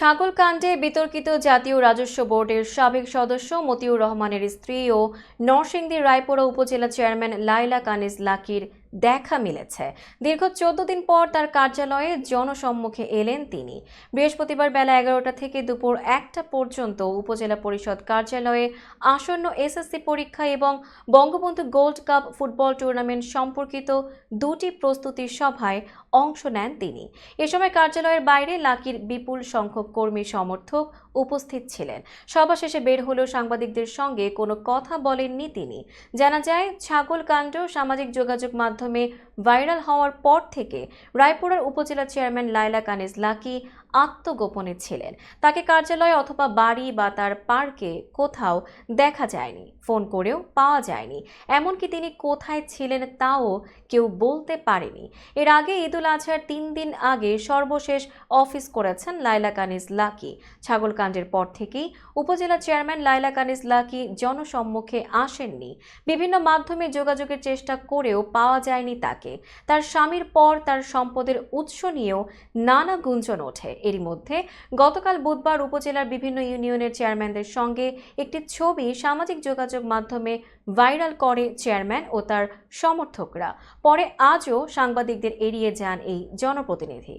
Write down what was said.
ছাগল কাণ্ডে বিতর্কিত জাতীয় রাজস্ব বোর্ডের সাবেক সদস্য মতিউর রহমানের স্ত্রী ও নরসিংদী রায়পুরা উপজেলা চেয়ারম্যান লাইলা কানিজ লাকির দেখা মিলেছে। দীর্ঘ চোদ্দ দিন পর তার কার্যালয়ে জনসম্মুখে এলেন তিনি। বৃহস্পতিবার বেলা এগারোটা থেকে দুপুর একটা পর্যন্ত উপজেলা পরিষদ কার্যালয়ে আসন্ন এসএসসি পরীক্ষা এবং Bangabandhu gold cup football tournament সম্পর্কিত দুটি প্রস্তুতি সভায় অংশ নেন তিনি। এ সময় কার্যালয়ের বাইরে লাকির বিপুল সংখ্যক কর্মী সমর্থক উপস্থিত ছিলেন। সভা শেষে বের হলেও সাংবাদিকদের সঙ্গে কোনো কথা বলেননি তিনি। জানা যায় ছাগল কাণ্ড সামাজিক যোগাযোগ মাধ্যমে ভাইরাল হওয়ার পর থেকে রায়পুরার উপজেলা চেয়ারম্যান লায়লা কানিজ লাকি আত্মগোপনে ছিলেন। তাকে কার্যালয় অথবা বাড়ি বা তার পার্কে কোথাও দেখা যায়নি, ফোন করেও পাওয়া যায়নি। এমনকি তিনি কোথায় ছিলেন তাও কেউ বলতে পারেনি। এর আগে ঈদুল আজহার তিন দিন আগে সর্বশেষ অফিস করেছেন লাইলা কানিজ লাকি। ছাগলকাণ্ডের পর থেকেই উপজেলা চেয়ারম্যান লাইলা কানিজ লাকি জনসম্মুখে আসেননি। বিভিন্ন মাধ্যমে যোগাযোগের চেষ্টা করেও পাওয়া যায়নি তাকে। তার স্বামীর পর তার সম্পদের উৎস নিয়েও নানা গুঞ্জন ওঠে। এরই মধ্যে গতকাল বুধবার উপজেলার বিভিন্ন ইউনিয়নের চেয়ারম্যানদের সঙ্গে একটি ছবি সামাজিক যোগাযোগ মাধ্যমে ভাইরাল করে চেয়ারম্যান ও তার সমর্থকরা। পরে আজও সাংবাদিকদের এড়িয়ে যান এই জনপ্রতিনিধি।